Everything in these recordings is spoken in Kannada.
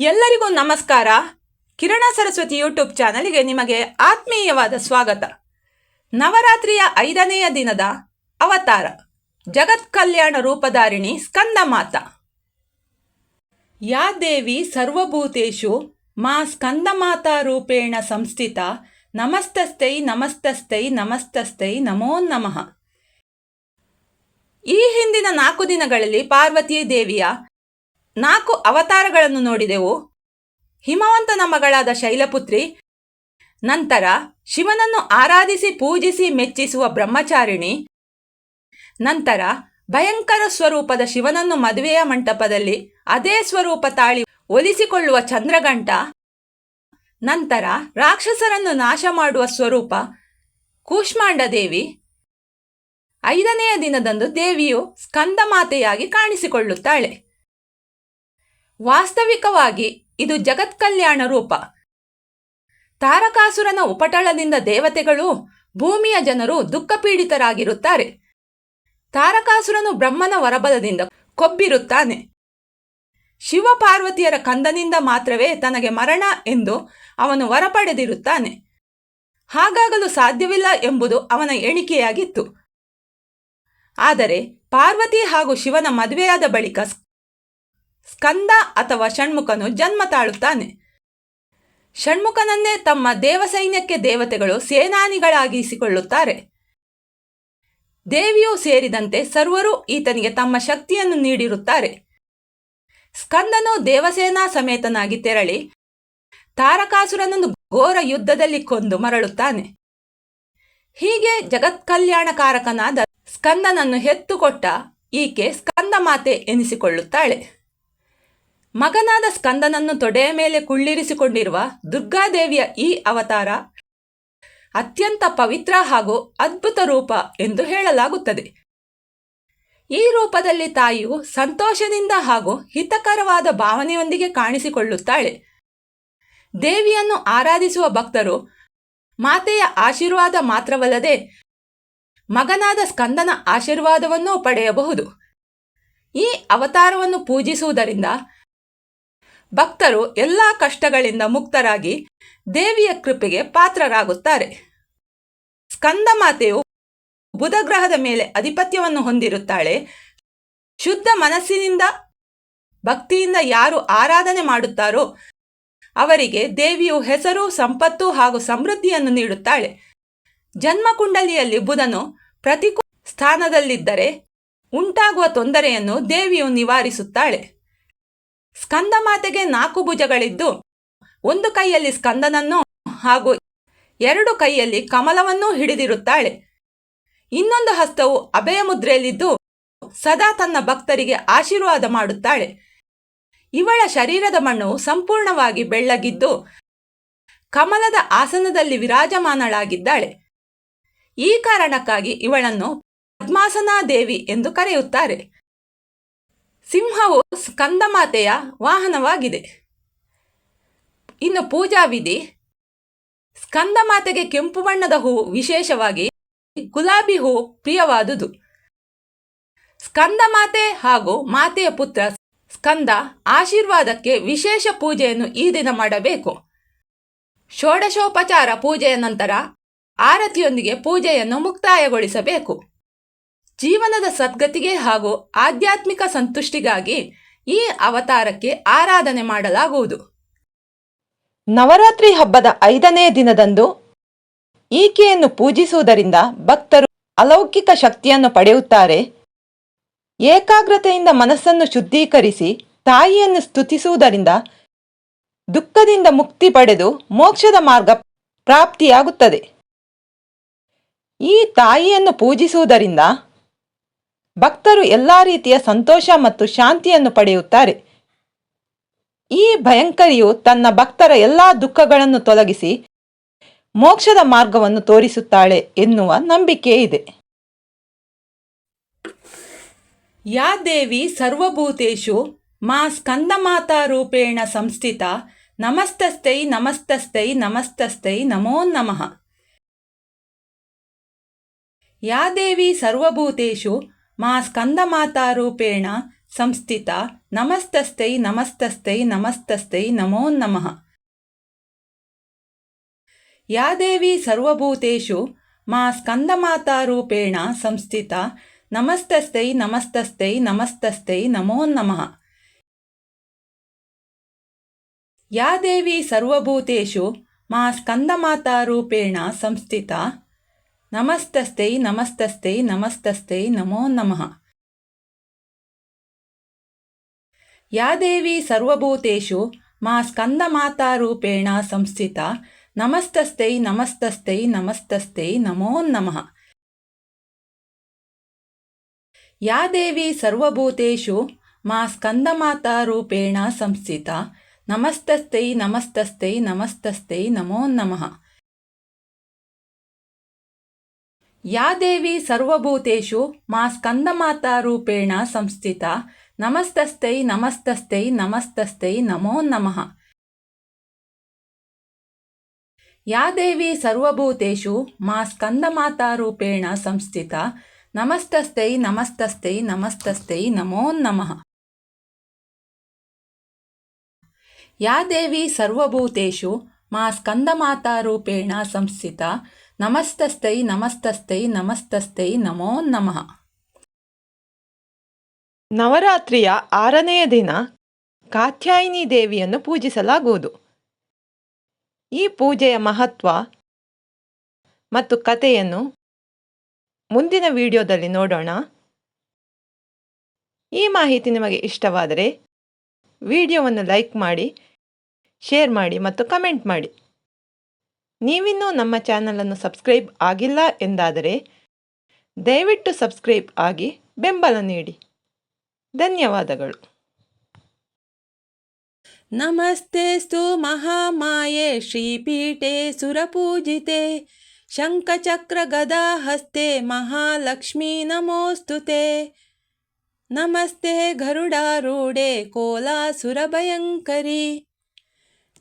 ಎಲ್ಲರಿಗೂ ನಮಸ್ಕಾರ. ಕಿರಣ ಸರಸ್ವತಿ ಯೂಟ್ಯೂಬ್ ಚಾನಲ್ಗೆ ನಿಮಗೆ ಆತ್ಮೀಯವಾದ ಸ್ವಾಗತ. ನವರಾತ್ರಿಯ ಐದನೆಯ ದಿನದ ಅವತಾರ, ಜಗತ್ ಕಲ್ಯಾಣ ರೂಪಧಾರಿಣಿ ಸ್ಕಂದ ಮಾತ. ಯಾ ದೇವಿ ಸರ್ವಭೂತೇಶು ಮಾ ಸ್ಕಂದ ಮಾತಾ ರೂಪೇಣ ಸಂಸ್ಥಿತ ನಮಸ್ತಸ್ತೈ ನಮಸ್ತಸ್ತೈ ನಮಸ್ತಸ್ತೈ ನಮೋ ನಮಃ. ಈ ಹಿಂದಿನ ನಾಲ್ಕು ದಿನಗಳಲ್ಲಿ ಪಾರ್ವತಿ ದೇವಿಯ ನಾಲ್ಕು ಅವತಾರಗಳನ್ನು ನೋಡಿದೆವು. ಹಿಮವಂತನ ಮಗಳಾದ ಶೈಲಪುತ್ರಿ, ನಂತರ ಶಿವನನ್ನು ಆರಾಧಿಸಿ ಪೂಜಿಸಿ ಮೆಚ್ಚಿಸುವ ಬ್ರಹ್ಮಚಾರಿಣಿ, ನಂತರ ಭಯಂಕರ ಸ್ವರೂಪದ ಶಿವನನ್ನು ಮದುವೆಯ ಮಂಟಪದಲ್ಲಿ ಅದೇ ಸ್ವರೂಪ ತಾಳಿ ಒಲಿಸಿಕೊಳ್ಳುವ ಚಂದ್ರಗಂಟ ನಂತರ ರಾಕ್ಷಸರನ್ನು ನಾಶ ಮಾಡುವ ಸ್ವರೂಪ ಕೂಷ್ಮಾಂಡ ದೇವಿ ಐದನೆಯ ದಿನದಂದು ದೇವಿಯು ಸ್ಕಂದಮಾತೆಯಾಗಿ ಕಾಣಿಸಿಕೊಳ್ಳುತ್ತಾಳೆ. ವಾಸ್ತವಿಕವಾಗಿ ಇದು ಜಗತ್ ಕಲ್ಯಾಣ ರೂಪ. ತಾರಕಾಸುರನ ಉಪಟಳದಿಂದ ದೇವತೆಗಳು ಭೂಮಿಯ ಜನರು ದುಃಖಪೀಡಿತರಾಗಿರುತ್ತಾರೆ. ತಾರಕಾಸುರನು ಬ್ರಹ್ಮನ ವರಬಲದಿಂದ ಕೊಬ್ಬಿರುತ್ತಾನೆ. ಶಿವ ಪಾರ್ವತಿಯರ ಕಂದನಿಂದ ಮಾತ್ರವೇ ತನಗೆ ಮರಣ ಎಂದು ಅವನು ವರ ಪಡೆದಿರುತ್ತಾನೆ ಹಾಗಾಗಲು ಸಾಧ್ಯವಿಲ್ಲ ಎಂಬುದು ಅವನ ಎಣಿಕೆಯಾಗಿತ್ತು. ಆದರೆ ಪಾರ್ವತಿ ಹಾಗೂ ಶಿವನ ಮದುವೆಯಾದ ಬಳಿಕ ಸ್ಕಂದ ಅಥವಾ ಷಣ್ಮುಖನು ಜನ್ಮ ತಾಳುತ್ತಾನೆ. ಷಣ್ಮುಖನನ್ನೇ ತಮ್ಮ ದೇವಸೈನ್ಯಕ್ಕೆ ದೇವತೆಗಳು ಸೇನಾನಿಗಳಾಗಿಸಿಕೊಳ್ಳುತ್ತಾರೆ. ದೇವಿಯೂ ಸೇರಿದಂತೆ ಸರ್ವರು ಈತನಿಗೆ ತಮ್ಮ ಶಕ್ತಿಯನ್ನು ನೀಡಿರುತ್ತಾರೆ. ಸ್ಕಂದನು ದೇವಸೇನಾ ಸಮೇತನಾಗಿ ತೆರಳಿ ತಾರಕಾಸುರನನ್ನು ಘೋರ ಯುದ್ಧದಲ್ಲಿ ಕೊಂದು ಮರಳುತ್ತಾನೆ. ಹೀಗೆ ಜಗತ್ಕಲ್ಯಾಣಕಾರಕನಾದ ಸ್ಕಂದನನ್ನು ಹೆತ್ತುಕೊಟ್ಟ ಈಕೆ ಸ್ಕಂದಮಾತೆ ಎನಿಸಿಕೊಳ್ಳುತ್ತಾಳೆ. ಮಗನಾದ ಸ್ಕಂದನನ್ನು ತೊಡೆಯ ಮೇಲೆ ಕುಳ್ಳಿರಿಸಿಕೊಂಡಿರುವ ದುರ್ಗಾದೇವಿಯ ಈ ಅವತಾರ ಅತ್ಯಂತ ಪವಿತ್ರ ಹಾಗೂ ಅದ್ಭುತ ರೂಪ ಎಂದು ಹೇಳಲಾಗುತ್ತದೆ. ಈ ರೂಪದಲ್ಲಿ ತಾಯಿಯು ಸಂತೋಷದಿಂದ ಹಾಗೂ ಹಿತಕರವಾದ ಭಾವನೆಯೊಂದಿಗೆ ಕಾಣಿಸಿಕೊಳ್ಳುತ್ತಾಳೆ. ದೇವಿಯನ್ನು ಆರಾಧಿಸುವ ಭಕ್ತರು ಮಾತೆಯ ಆಶೀರ್ವಾದ ಮಾತ್ರವಲ್ಲದೆ ಮಗನಾದ ಸ್ಕಂದನ ಆಶೀರ್ವಾದವನ್ನೂ ಪಡೆಯಬಹುದು. ಈ ಅವತಾರವನ್ನು ಪೂಜಿಸುವುದರಿಂದ ಭಕ್ತರು ಎಲ್ಲ ಕಷ್ಟಗಳಿಂದ ಮುಕ್ತರಾಗಿ ದೇವಿಯ ಕೃಪೆಗೆ ಪಾತ್ರರಾಗುತ್ತಾರೆ. ಸ್ಕಂದ ಮಾತೆಯು ಬುಧ ಗ್ರಹದ ಮೇಲೆ ಅಧಿಪತ್ಯವನ್ನು ಹೊಂದಿರುತ್ತಾಳೆ. ಶುದ್ಧ ಮನಸ್ಸಿನಿಂದ, ಭಕ್ತಿಯಿಂದ ಯಾರು ಆರಾಧನೆ ಮಾಡುತ್ತಾರೋ ಅವರಿಗೆ ದೇವಿಯು ಹೆಸರು, ಸಂಪತ್ತು ಹಾಗೂ ಸಮೃದ್ಧಿಯನ್ನು ನೀಡುತ್ತಾಳೆ. ಜನ್ಮಕುಂಡಲಿಯಲ್ಲಿ ಬುಧನು ಪ್ರತಿಕೂಲ ಸ್ಥಾನದಲ್ಲಿದ್ದರೆ ಉಂಟಾಗುವ ತೊಂದರೆಯನ್ನು ದೇವಿಯು ನಿವಾರಿಸುತ್ತಾಳೆ. ಸ್ಕಂದಮಾತೆಗೆ ನಾಲ್ಕು ಭುಜಗಳಿದ್ದು, ಒಂದು ಕೈಯಲ್ಲಿ ಸ್ಕಂದನನ್ನು ಹಾಗೂ ಎರಡು ಕೈಯಲ್ಲಿ ಕಮಲವನ್ನೂ ಹಿಡಿದಿರುತ್ತಾಳೆ. ಇನ್ನೊಂದು ಹಸ್ತವು ಅಭಯ ಮುದ್ರೆಯಲ್ಲಿದ್ದು, ಸದಾ ತನ್ನ ಭಕ್ತರಿಗೆ ಆಶೀರ್ವಾದ ಮಾಡುತ್ತಾಳೆ. ಇವಳ ಶರೀರದ ಮಣ್ಣು ಸಂಪೂರ್ಣವಾಗಿ ಬೆಳ್ಳಗಿದ್ದು, ಕಮಲದ ಆಸನದಲ್ಲಿ ವಿರಾಜಮಾನಳಾಗಿದ್ದಾಳೆ. ಈ ಕಾರಣಕ್ಕಾಗಿ ಇವಳನ್ನು ಪದ್ಮಾಸನಾ ದೇವಿ ಎಂದು ಕರೆಯುತ್ತಾರೆ. ಸಿಂಹವು ಸ್ಕಂದಮಾತೆಯ ವಾಹನವಾಗಿದೆ. ಇನ್ನು ಪೂಜಾ ವಿಧಿ, ಸ್ಕಂದಮಾತೆಗೆ ಕೆಂಪು ಬಣ್ಣದ ಹೂ ವಿಶೇಷವಾಗಿ ಗುಲಾಬಿ ಹೂ ಪ್ರಿಯವಾದುದು. ಸ್ಕಂದಮಾತೆ ಹಾಗೂ ಮಾತೆಯ ಪುತ್ರ ಸ್ಕಂದ ಆಶೀರ್ವಾದಕ್ಕೆ ವಿಶೇಷ ಪೂಜೆಯನ್ನು ಈ ದಿನ ಮಾಡಬೇಕು. ಷೋಡಶೋಪಚಾರ ಪೂಜೆಯ ನಂತರ ಆರತಿಯೊಂದಿಗೆ ಪೂಜೆಯನ್ನು ಮುಕ್ತಾಯಗೊಳಿಸಬೇಕು. ಜೀವನದ ಸದ್ಗತಿಗೆ ಹಾಗೂ ಆಧ್ಯಾತ್ಮಿಕ ಸಂತುಷ್ಟಿಗಾಗಿ ಈ ಅವತಾರಕ್ಕೆ ಆರಾಧನೆ ಮಾಡಲಾಗುವುದು. ನವರಾತ್ರಿ ಹಬ್ಬದ ಐದನೇ ದಿನದಂದು ಈಕೆಯನ್ನು ಪೂಜಿಸುವುದರಿಂದ ಭಕ್ತರು ಅಲೌಕಿಕ ಶಕ್ತಿಯನ್ನು ಪಡೆಯುತ್ತಾರೆ. ಏಕಾಗ್ರತೆಯಿಂದ ಮನಸ್ಸನ್ನು ಶುದ್ಧೀಕರಿಸಿ ತಾಯಿಯನ್ನು ಸ್ತುತಿಸುವುದರಿಂದ ದುಃಖದಿಂದ ಮುಕ್ತಿ ಪಡೆದು ಮೋಕ್ಷದ ಮಾರ್ಗ ಪ್ರಾಪ್ತಿಯಾಗುತ್ತದೆ. ಈ ತಾಯಿಯನ್ನು ಪೂಜಿಸುವುದರಿಂದ ಭಕ್ತರು ಎಲ್ಲ ರೀತಿಯ ಸಂತೋಷ ಮತ್ತು ಶಾಂತಿಯನ್ನು ಪಡೆಯುತ್ತಾರೆ. ಈ ಭಯಂಕರಿಯು ತನ್ನ ಭಕ್ತರ ಎಲ್ಲ ದುಃಖಗಳನ್ನು ತೊಲಗಿಸಿ ಮೋಕ್ಷದ ಮಾರ್ಗವನ್ನು ತೋರಿಸುತ್ತಾಳೆ ಎನ್ನುವ ನಂಬಿಕೆ ಇದೆ. ಯಾ ದೇವಿ ಸರ್ವಭೂತೇಶು ಮಾ ಸ್ಕಂದಮಾತಾ ರೂಪೇಣ ಸಂಸ್ಥಿತ ನಮಸ್ತಸ್ತೈ ನಮಸ್ತಸ್ತೈ ನಮಸ್ತಸ್ತೈ ನಮೋ ನಮಃ. ಯಾ ದೇವಿ ಸರ್ವಭೂತೇಷು ಮಾ ಸ್ಕಂದಮಾತಾರೂಪೇಣ ಸಂಸ್ಥಿತ ನಮಸ್ತಸ್ತೈ ನಮಸ್ತಸ್ತೈ ನಮಸ್ತಸ್ತೈ ನಮೋ ನಮಃ. ಯಾ ದೇವಿ ಸರ್ವಭೂತೇಷು ಮಾ ಸ್ಕಂದಮಾತಾರೂಪೇಣ ಸಂಸ್ಥಿತ ನಮಸ್ತಸ್ತೈ ನಮಸ್ತಸ್ತೈ ನಮಸ್ತಸ್ತೈ ನಮೋ ನಮಃ. ಯಾ ದೇವಿ ಸರ್ವಭೂತೇಷು ಮಾ ಸ್ಕಂದಮಾತಾರೂಪೇಣ ಸಂಸ್ಥಿತಾ ನಮಸ್ತಸ್ತೈ ನಮಸ್ತಸ್ತೈ ನಮಸ್ತಸ್ತೈ, ನಮೋ ನಮಃ. ಯಾ ದೇವಿ ಸರ್ವಭೂತೇಷು ಮಾ ಸ್ಕಂದಮಾತಾರೂಪೇಣ ಸಂಸ್ಥಿತ, ನಮಸ್ತಸ್ತೈ ನಮಸ್ತಸ್ತೈ ನಮಸ್ತಸ್ತೈ, ನಮೋ ನಮಃ. ಯಾ ದೇವಿ ಸರ್ವಭೂತೇಷು ಮಾ ಸ್ಕಂದಮಾತಾರೂಪೇಣ ಸಂಸ್ಥಿತ, ನಮಸ್ತಸ್ತೈ ನಮಸ್ತಸ್ತೈ ನಮಸ್ತಸ್ತೈ, ನಮೋ ನಮಃ. ಯಾ ದೇವಿ ಸರ್ವಭೂತೇಶು ಮಾ ಸ್ಕಂದಮಾತಾರೂಪೇಣ ಸಂಸ್ಥಿತ. ನಮಸ್ತಸ್ತೈ ನಮಸ್ತಸ್ತೈ ನಮಸ್ತಸ್ತೈ ನಮೋ ನಮಃ. ಯಾ ದೇವಿ ಸರ್ವಭೂತೇಶು ಮಾ ಸ್ಕಂದಮಾತಾರೂಪೇಣ ಸಂಸ್ಥಿತ. ನಮಸ್ತಸ್ತೈ ನಮಸ್ತಸ್ತೈ ನಮಸ್ತಸ್ತೈ ನಮೋ ನಮಃ. ಯಾ ದೇವಿ ಸರ್ವಭೂತೇಶು ಮಾ ಸ್ಕಂದಮಾತಾರೂಪೇಣ ಸಂಸ್ಥಿತಾ. ನಮಸ್ತಸ್ತೈ ನಮಸ್ತಸ್ತೈ ನಮಸ್ತಸ್ತೈ, ನಮೋ ನಮಃ. ನವರಾತ್ರಿಯ ಆರನೆಯ ದಿನ ಕಾತ್ಯಾಯಿನಿ ದೇವಿಯನ್ನು ಪೂಜಿಸಲಾಗುವುದು. ಈ ಪೂಜೆಯ ಮಹತ್ವ ಮತ್ತು ಕಥೆಯನ್ನು ಮುಂದಿನ ವಿಡಿಯೋದಲ್ಲಿ ನೋಡೋಣ. ಈ ಮಾಹಿತಿ ನಿಮಗೆ ಇಷ್ಟವಾದರೆ ವಿಡಿಯೋವನ್ನು ಲೈಕ್ ಮಾಡಿ, ಶೇರ್ ಮಾಡಿ ಮತ್ತು ಕಮೆಂಟ್ ಮಾಡಿ. ನೀವಿನ್ನೂ ನಮ್ಮ ಚಾನಲನ್ನು ಸಬ್ಸ್ಕ್ರೈಬ್ ಆಗಿಲ್ಲ ಎಂದಾದರೆ ದಯವಿಟ್ಟು ಸಬ್ಸ್ಕ್ರೈಬ್ ಆಗಿ ಬೆಂಬಲ ನೀಡಿ. ಧನ್ಯವಾದಗಳು. ನಮಸ್ತೆ ಸ್ತು ಮಹಾಮಾಯೆ, ಶ್ರೀಪೀಠೆ ಸುರಪೂಜಿತೆ. ಶಂಖಚಕ್ರ ಗದಾ ಹಸ್ತೆ, ಮಹಾಲಕ್ಷ್ಮೀ ನಮೋಸ್ತುತೆ. ನಮಸ್ತೆ ಗರುಡಾರೂಢೆ, ಕೋಲಾಸುರಭಯಂಕರಿ.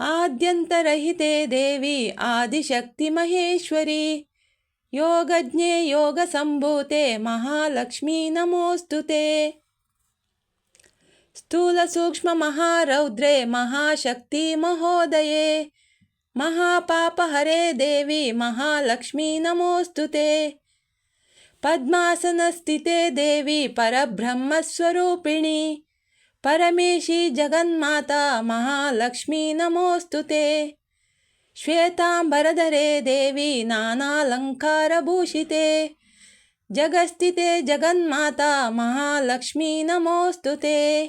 ఆద్యంతరహితే దేవి ఆదిశక్తి మహేశ్వరి. యోగజ్ఞే యోగ సంభూతే మహాలక్ష్మీ నమోస్తుతే. స్థూల సూక్ష్మ మహారౌద్రే మహాశక్తి మహోదయే. మహాపాపహరే దేవి మహాలక్ష్మీ నమోస్తుతే. పద్మాసనస్థితే దేవి పరబ్రహ్మస్వరూపిణి. परमेशी जगन्माता महालक्ष्मी नमोऽस्तु ते। श्वेताम्बरधरे देवी नानालङ्कारभूषिते। जगस्थिते जगन्माता महालक्ष्मी नमोऽस्तु ते।